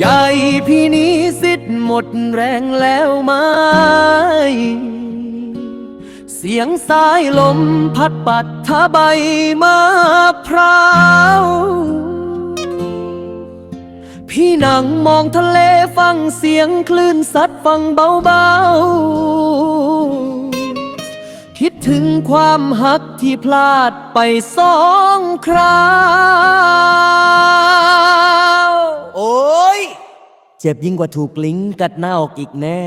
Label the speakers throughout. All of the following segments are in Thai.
Speaker 1: ใจพี่นี้สิทธิ์หมดแรงแล้วไหม เสียงสายลมพัดปัดทะใบมะพร้าวพี่นั่งมองทะเลฟังเสียงคลื่นซัดฟังเบาๆ คิดถึงความหักที่พลาดไปสองครา โอ้ย เจ็บยิ่งกว่าถูกลิงกัดหน้าอกอีกแน่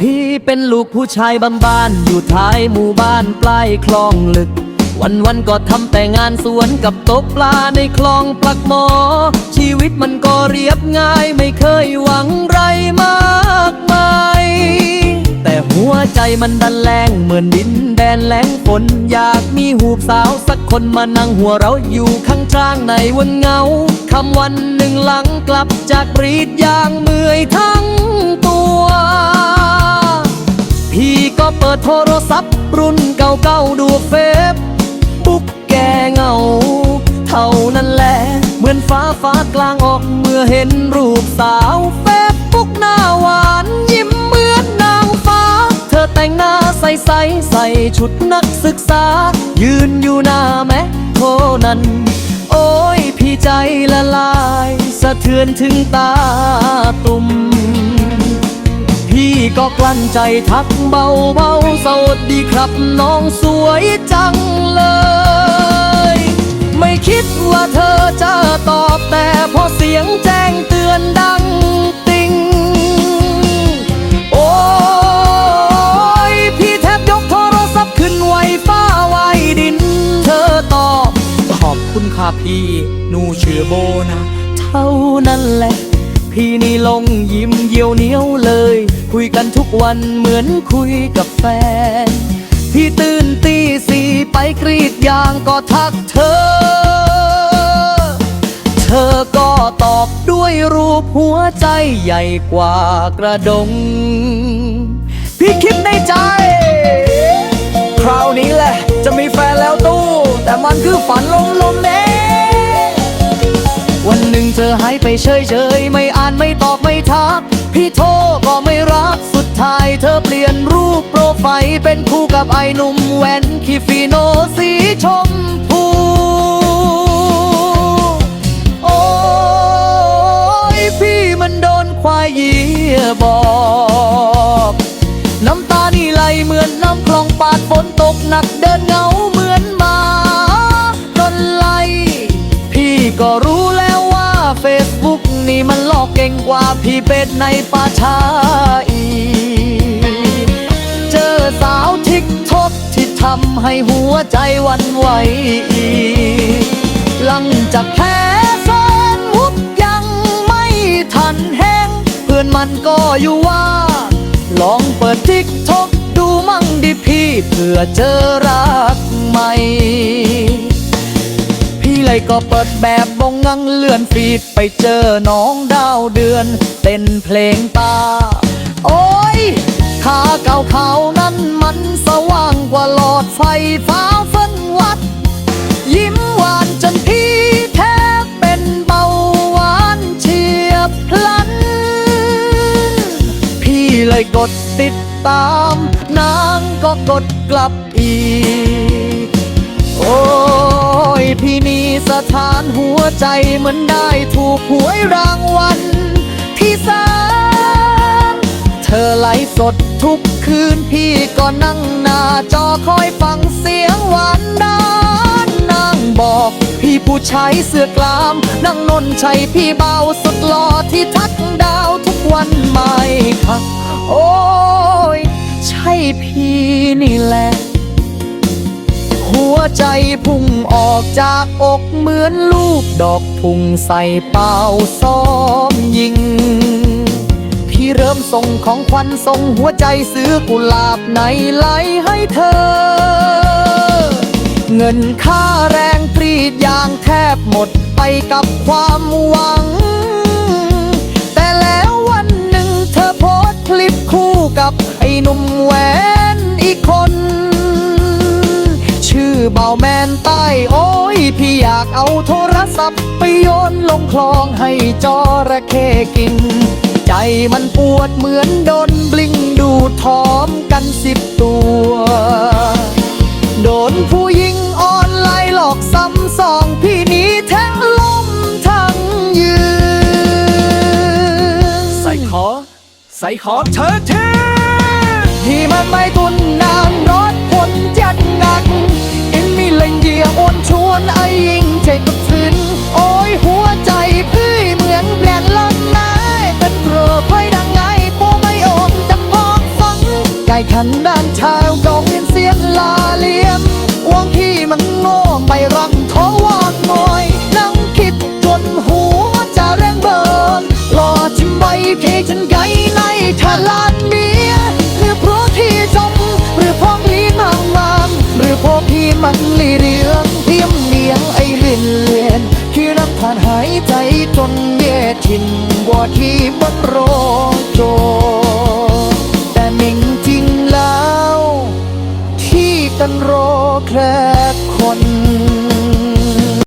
Speaker 1: พี่เป็นลูกผู้ชายบ้านๆอยู่ท้ายหมู่บ้านปลายคลองลึก วันวันก็ทำแต่งานสวนกับตกปลาในคลองปลักหมอ ชีวิตมันก็เรียบง่ายไม่เคยหวังไรมากมายแต่หัวใจมันดันแรงเหมือนดินแดนแรงฝนอยากมีหูบสาวสักคนมานั่งหัวเราอยู่ข้างจ้างในวันเงาคำวันหนึ่งหลังกลับจากกรีดยางเมื่อยทั้งตัวพี่ก็เปิดโทรศัพท์รุ่นเก่าๆดูาฟ้ากลางออกเมื่อเห็นรูปสาวเฟซบุ๊กหน้าหวานยิ้มเหมือนนางฟ้า เธอแต่งหน้าใสใสใส่ชุดนักศึกษา ยืนอยู่หน้าแมคโคนั้น โอ้ยพี่ใจละลาย สะเทือนถึงตาตุ่มพี่ก็กลั้นใจทักเบาๆสวัสดีครับน้องสวยจังเลย ไม่คิดว่าเธอจะตอบแต่พอเสียงแจ้งเตือนดังติง โอ้ยพี่แทบยกโทรศัพท์ขึ้นไวฟ้าไวดิน เธอตอบ ขอบคุณค่ะพี่ หนูชื่อโบนะ เท่านั้นแหละ พี่นี่ลงยิ้มเยียวเหนียวเลย คุยกันทุกวันเหมือนคุยกับแฟน พี่ตื่นตีสี่ไปกรีดยางก็ทักเธอ เธอก็ตอบด้วยรูปหัวใจใหญ่กว่ากระดง พี่คิดในใจ คราวนี้แหละจะมีแฟนแล้วตู้ แต่มันคือฝันลมลมๆเน่วันหนึ่งเธอหายไปเฉยเฉยๆไม่อ่านไม่ตอบไม่ทัก พี่โทรก็ไม่รับ สุดท้ายเธอเปลี่ยนรูปโปรไฟล์เป็นคู่กับไอ้หนุ่มแว่นคีฟีโนสีชมพูโอ้ยพี่มันโดนควายเยียบอก น้ำตานี่ไหลเหมือนน้ำคลองปาดฝนตกหนักเดินเหงาเหมือนหมาโดนไล่พี่ก็รู้แล้วว่า Facebook นี่มันหลอกเก่งกว่าพี่เป็ดในป่าช้าอีก ทิกทกที่ทำให้หัวใจวันไหวอีกหลังจากแพ้แฟนวุบยังไม่ทันแห้ง เพื่อนมันก็อยู่ว่า ลองเปิดทิกทกดูมั่งดิพี่เพื่อเจอรักใหม่ พี่เลยก็เปิดแบบบงงังเลื่อนฟีดไปเจอน้องดาวเดือน เต้นเพลงตา โอ้ย ขาเก่าเขานั้นมันสว่างกว่าหลอดไฟฟ้าเฟ้นวัด ยิ้มหวานจนพี่แทบเป็นเบาหวานเฉียบพลัน พี่เลยกดติดตาม นางก็กดกลับอีก โอ้ยพี่นี่สถานหัวใจเหมือนได้ถูกหวยรางวัลที่สามเธอไลฟ์สด ทุกคืนพี่ก็นั่งหน้าจอคอยฟังเสียงหวานดานนางบอก พี่ผู้ชายเสื้อกลามนั่งนนใช่พี่เบาสุดหล่อที่ทักดาวทุกวันไม่ค่ะโอ้ยใช่พี่นี่แหละ หัวใจพุ่งออกจากอกเหมือนลูกดอกพุ่งใส่เป้าซ้อมย มส่งของขวัญส่งหัวใจซื้อกุหลาบในไหลให้เธอ เงินค่าแรงกรีดยางแทบหมดไปกับความหวัง แต่แล้ววันหนึ่งเธอโพสคลิปคู่กับไอ้หนุ่มแหวนอีกคน ชื่อเบาแมนใต้โอ้ยพี่อยากเอาโทรศัพท์ไปโยนลงคลองให้จอระเข้กิน ใจมันปวดเหมือนโดนบลิงดูทอมกันสิบตัว โดนผู้หญิงออนไลน์หลอกซ้ำสองพี่นี้ทั้งล้มทั้งยืน
Speaker 2: ใส่ขอ ใส่ขอเธอเท
Speaker 1: ที่มันไม่ตุน ไก่ขันด้านชาวกองเวียนเสียนลาเลียมวงที่มันโง่ไม่รังท้อวอนงอย นั่งคิดจนหัวจะแรงเบิร์นรอชิมใบเพจนไกในทาลานเบียหรือเพราะที่จม หรือเพราะลีนางมามหรือเพราะพี่มันลีเรืองเทียมเลียงไอเลียนเลียนคือน้ำทานหายใจจนแย่ทินว่าที่มันรอจ ฉันรอแค่